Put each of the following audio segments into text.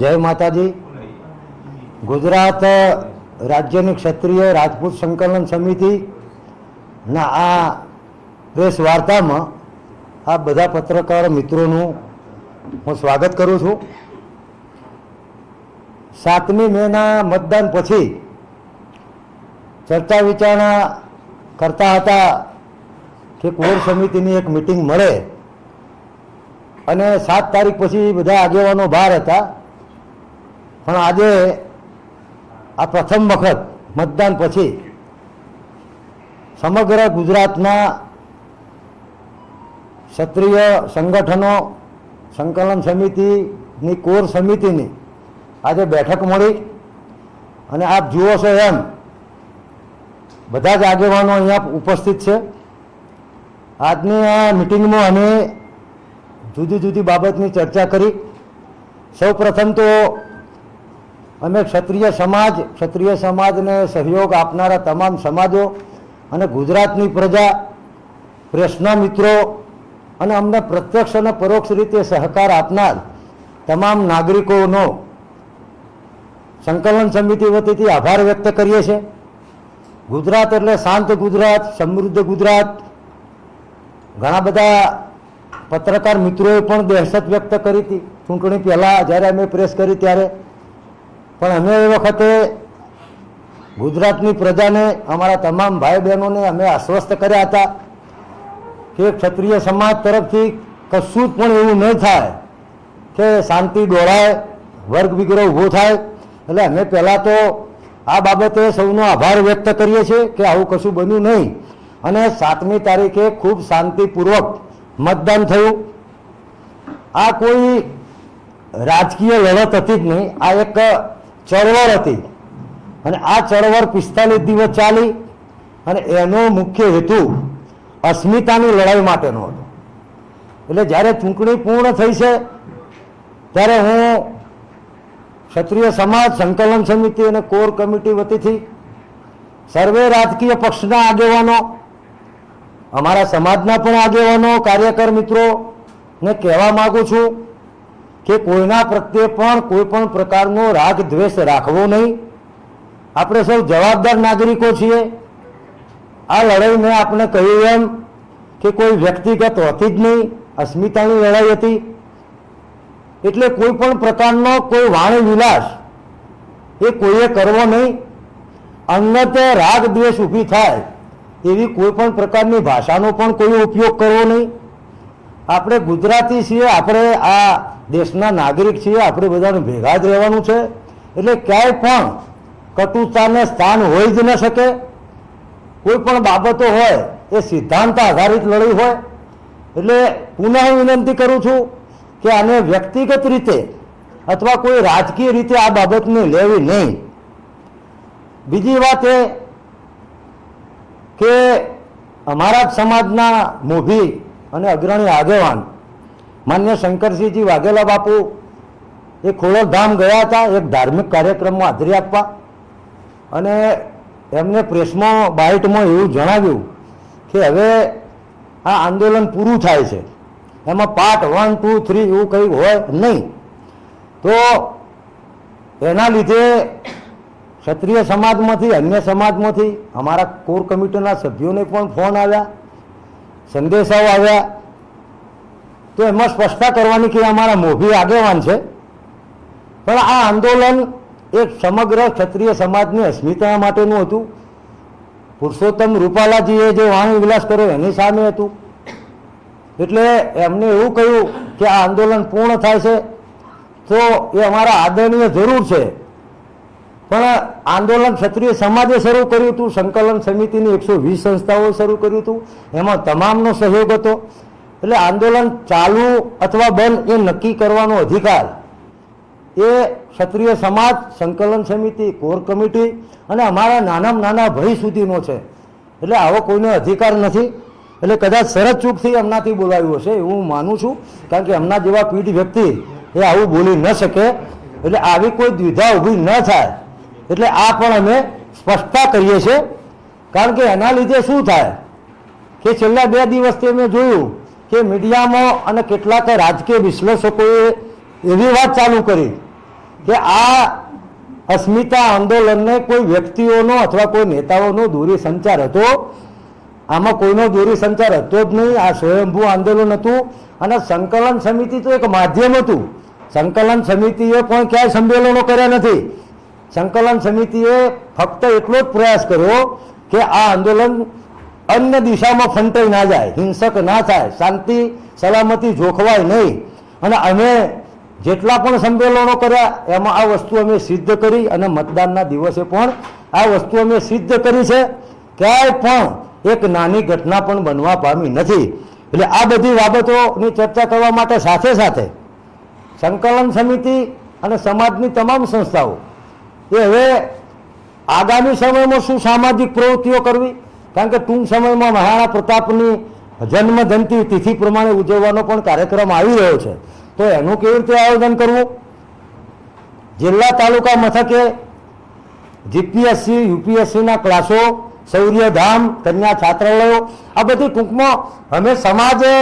જય માતાજી. ગુજરાત રાજ્યની ક્ષત્રિય રાજપૂત સંકલન સમિતિના આ પ્રેસ વાર્તામાં આ બધા પત્રકાર મિત્રોનું હું સ્વાગત કરું છું. સાતમી મેના મતદાન પછી ચર્ચા વિચારણા કરતા હતા કે કોર સમિતિની એક મિટિંગ મળે. અને સાત તારીખ પછી બધા આગેવાનો બહાર હતા. પણ આજે આ પ્રથમ વખત મતદાન પછી સમગ્ર ગુજરાતના ક્ષત્રિય સંગઠનો, સંકલન સમિતિની, કોર સમિતિની આજે બેઠક મળી અને આપ જુઓ છો એમ બધા જ આગેવાનો અહીંયા ઉપસ્થિત છે. આજની આ મિટિંગમાં અમે જુદી જુદી બાબતની ચર્ચા કરી. સૌ પ્રથમ તો અમે ક્ષત્રિય સમાજ, ક્ષત્રિય સમાજને સહયોગ આપનારા તમામ સમાજો અને ગુજરાતની પ્રજા પ્રેસના મિત્રો, અને અમને પ્રત્યક્ષ અને પરોક્ષ રીતે સહકાર આપનાર તમામ નાગરિકોનો સંકલન સમિતિ વતીથી આભાર વ્યક્ત કરીએ છીએ. ગુજરાત એટલે શાંત ગુજરાત, સમૃદ્ધ ગુજરાત. ઘણા બધા પત્રકાર મિત્રોએ પણ દહેશત વ્યક્ત કરી હતી. ચૂંટણી પહેલાં જ્યારે અમે પ્રેસ કરી ત્યારે પણ અમે એ વખતે ગુજરાતની પ્રજાને, અમારા તમામ ભાઈ બહેનોને અમે આશ્વસ્ત કર્યા હતા કે ક્ષત્રિય સમાજ તરફથી કશું પણ એવું ન થાય કે શાંતિ દોડાય, વર્ગ વિગ્રહ ઊભો થાય. એટલે અમે પહેલાં તો આ બાબતે સૌનો આભાર વ્યક્ત કરીએ છીએ કે આવું કશું બન્યું નહીં. અને સાતમી તારીખે ખૂબ શાંતિપૂર્વક મતદાન થયું. આ કોઈ રાજકીય લડત હતી જ નહીં. આ એક ચળવળ હતી. અને આ ચળવળ પિસ્તાલીસ દિવસ ચાલી અને એનો મુખ્ય હેતુ અસ્મિતાની લડાઈ માટેનો હતો. એટલે જ્યારે ચૂંટણી પૂર્ણ થઈ છે, ત્યારે હું ક્ષત્રિય સમાજ સંકલન સમિતિ અને કોર કમિટી વતીથી સર્વે રાજકીય પક્ષના આગેવાનો, અમારા સમાજના પણ આગેવાનો, કાર્યકર મિત્રોને કહેવા માગું છું કે કોઈના પ્રત્યે પણ કોઈ પણ પ્રકારનો રાગ દ્વેષ રાખવો નહીં. આપણે સૌ જવાબદાર નાગરિકો છીએ. આ લડાઈ મેં આપણે કહ્યું એમ કે કોઈ વ્યક્તિગત હતી જ નહીં. અસ્મિતાની લડાઈ હતી. એટલે કોઈ પણ પ્રકારનો કોઈ વાણી વિલાસ એ કોઈએ કરવો નહીં. અંગત રાગ દ્વેષ ઊભી થાય એવી કોઈ પણ પ્રકારની ભાષાનો પણ કોઈ ઉપયોગ કરવો નહીં. આપણે ગુજરાતી છીએ, આપણે આ દેશના નાગરિક છીએ, આપણે બધાને ભેગા જ રહેવાનું છે. એટલે ક્યાંય પણ કટુતાને સ્થાન હોઈ જ ન શકે. કોઈ પણ બાબતો હોય, એ સિદ્ધાંત આધારિત લડાઈ હોય. એટલે પુનઃ વિનંતી કરું છું કે આને વ્યક્તિગત રીતે અથવા કોઈ રાજકીય રીતે આ બાબતને લેવી નહીં. બીજી વાત એ કે અમારા સમાજના મોભી અને અગ્રણી આગેવાન માન્ય શંકરસિંહજી વાઘેલા બાપુ એ ખોડલધામ ગયા હતા, એક ધાર્મિક કાર્યક્રમમાં હાજરી આપવા. અને એમને પ્રેસમાં, બાઇટમાં એવું જણાવ્યું કે હવે આ આંદોલન પૂરું થાય છે. એમાં પાર્ટ વન ટુ થ્રી એવું કંઈ હોય નહીં. તો એના લીધે ક્ષત્રિય સમાજમાંથી, અન્ય સમાજમાંથી અમારા કોર કમિટીના સભ્યોને પણ ફોન આવ્યા. સંદેશાઓ આવ્યા, તો એમાં સ્પષ્ટતા કરવાની કે અમારા મોભી આગેવાન છે. પણ આ આંદોલન એક સમગ્ર ક્ષત્રિય સમાજની અસ્મિતા માટેનું હતું. પુરુષોત્તમ રૂપાલાજીએ જે વાણી વિલાસ કર્યો એની સામે હતું. એટલે એમને એવું કહ્યું કે આ આંદોલન પૂર્ણ થાય છે, તો એ અમારા આદરણીય જરૂર છે. પણ આંદોલન ક્ષત્રિય સમાજે શરૂ કર્યું હતું. સંકલન સમિતિની એકસો વીસ સંસ્થાઓએ શરૂ કર્યું હતું. એમાં તમામનો સહયોગ હતો. એટલે આંદોલન ચાલુ અથવા બંધ એ નક્કી કરવાનો અધિકાર એ ક્ષત્રિય સમાજ, સંકલન સમિતિ, કોર કમિટી અને અમારા નાનામાં નાના ભય સુધીનો છે. એટલે આવો કોઈનો અધિકાર નથી. એટલે કદાચ શરત ચૂકથી એમનાથી બોલાવ્યું હશે એવું હું માનું છું. કારણ કે એમના જેવા પીઢ વ્યક્તિ એ આવું બોલી ન શકે. એટલે આવી કોઈ દ્વિધા ઊભી ન થાય. એટલે આ પણ અમે સ્પષ્ટતા કરીએ છીએ. કારણ કે એના લીધે શું થાય? કે છેલ્લા બે દિવસથી અમે જોયું કે મીડિયામાં અને કેટલાક રાજકીય વિશ્લેષકોએ એવી વાત ચાલુ કરી કે આ અસ્મિતા આંદોલનને કોઈ વ્યક્તિઓનો અથવા કોઈ નેતાઓનો દોરી સંચાર હતો. આમાં કોઈનો દોરી સંચાર હતો જ નહીં. આ સ્વયંભૂ આંદોલન હતું અને સંકલન સમિતિ તો એક માધ્યમ હતું. સંકલન સમિતિએ પણ ક્યાંય સંમેલનો કર્યા નથી. સંકલન સમિતિએ ફક્ત એટલો જ પ્રયાસ કર્યો કે આ આંદોલન અન્ય દિશામાં ફંટાઈ ના જાય, હિંસક ના થાય, શાંતિ, સલામતી જોખવાય નહીં. અને અમે જેટલા પણ સંમેલનો કર્યા, એમાં આ વસ્તુ અમે સિદ્ધ કરી અને મતદાનના દિવસે પણ આ વસ્તુ અમે સિદ્ધ કરી છે. ક્યાંય પણ એક નાની ઘટના પણ બનવા પામી નથી. એટલે આ બધી બાબતોની ચર્ચા કરવા માટે સાથે સાથે સંકલન સમિતિ અને સમાજની તમામ સંસ્થાઓ એ હવે આગામી સમયમાં શું સામાજિક પ્રવૃત્તિઓ કરવી? કારણ કે ટૂંક સમયમાં મહારાણા પ્રતાપની જન્મ જયંતિ તિથિ પ્રમાણે ઉજવવાનો પણ કાર્યક્રમ આવી રહ્યો છે. તો એનું કેવી રીતે આયોજન કરવું? જિલ્લા તાલુકા મથકે જીપીએસસી, યુપીએસસીના ક્લાસો, શૌર્યધામ, કન્યા છાત્રાલયો, આ બધી ટૂંકમાં અમે સમાજને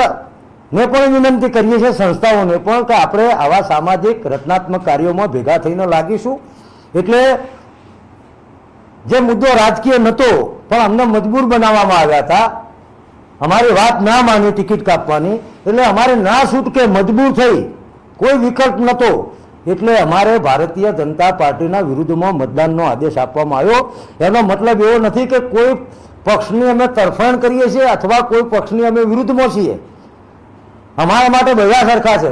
પણ વિનંતી કરીએ છીએ, સંસ્થાઓને પણ, કે આપણે આવા સામાજિક રચનાત્મક કાર્યોમાં ભેગા થઈને લાગીશું. એટલે જે મુદ્દો રાજકીય નહોતો પણ અમને મજબૂર બનાવવામાં આવ્યા હતા, અમારી વાત ના માની ટિકિટ કાપવાની, એટલે અમારે ના છૂટકે મજબૂર થઈ, કોઈ વિકલ્પ નહોતો એટલે અમારે ભારતીય જનતા પાર્ટીના વિરુદ્ધમાં મતદાનનો આદેશ આપવામાં આવ્યો. એનો મતલબ એવો નથી કે કોઈ પક્ષની અમે તરફેણ કરીએ છીએ અથવા કોઈ પક્ષની અમે વિરુદ્ધમાં છીએ. અમારા માટે બધા સરખા છે.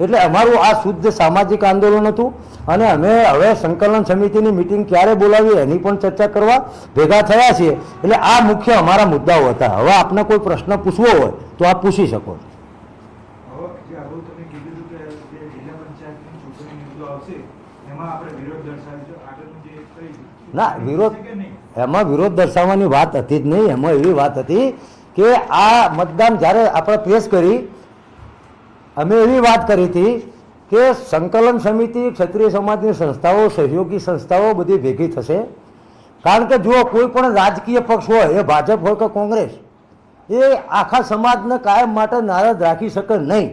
એટલે અમારું આ શુદ્ધ સામાજિક આંદોલન હતું અને અમે હવે સંકલન સમિતિની મિટિંગ ક્યારે બોલાવી એની પણ ચર્ચા કરવા ભેગા થયા છીએ. એટલે આ મુખ્ય અમારા મુદ્દાઓ હતા. હવે આપને કોઈ પ્રશ્ન પૂછવો હોય તો આપ પૂછી શકો છો. ના વિરોધ એમાં વિરોધ દર્શાવવાની વાત હતી જ નહીં. એમાં એવી વાત હતી કે આ મતદાન જ્યારે આપણે પ્રેસ કરી અમે એવી વાત કરી હતી કે સંકલન સમિતિ, ક્ષત્રિય સમાજની સંસ્થાઓ, સહયોગી સંસ્થાઓ બધી ભેગી થશે. કારણ કે જો કોઈ પણ રાજકીય પક્ષ હોય, એ ભાજપ હોય કે કોંગ્રેસ, એ આખા સમાજને કાયમ માટે નારાજ રાખી શકે નહીં.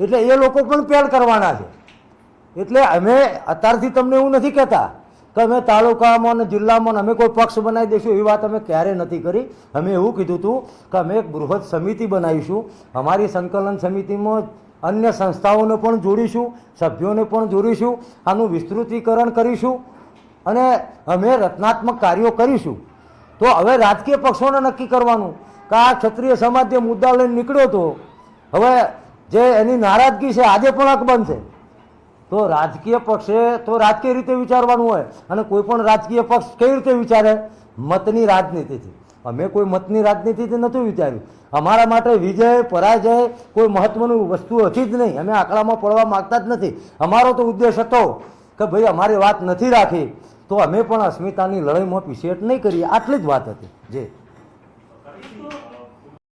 એટલે એ લોકો પણ પહેલ કરવાના છે. એટલે અમે અત્યારથી તમને એવું નથી કહેતા કે અમે તાલુકામાં અને જિલ્લામાં અમે કોઈ પક્ષ બનાવી દઈશું એવી વાત અમે ક્યારે નથી કરી. અમે એવું કીધું હતું કે અમે એક બૃહદ સમિતિ બનાવીશું. અમારી સંકલન સમિતિમાં અન્ય સંસ્થાઓને પણ જોડીશું, સભ્યોને પણ જોડીશું, આનું વિસ્તૃતીકરણ કરીશું અને અમે રચનાત્મક કાર્યો કરીશું. તો હવે રાજકીય પક્ષોને નક્કી કરવાનું કે આ ક્ષત્રિય સમાજ જે મુદ્દા લઈને નીકળ્યો હતો હવે જે એની નારાજગી છે આજે પણ અકબંધ છે તો રાજકીય પક્ષે તો રાજકીય રીતે વિચારવાનું હોય? અને કોઈ પણ રાજકીય પક્ષ કઈ રીતે વિચારે? મતની રાજનીતિથી. અમે કોઈ મતની રાજનીતિથી નથી વિચાર્યું. અમારા માટે વિજય, પરાજય કોઈ મહત્વની વસ્તુ હતી જ નહીં. અમે આંકડામાં પડવા માગતા જ નથી. અમારો તો ઉદ્દેશ હતો કે ભાઈ અમારી વાત નથી રાખી, તો અમે પણ અસ્મિતાની લડાઈમાં પીછેહટ નહીં કરીએ. આટલી જ વાત હતી. જે.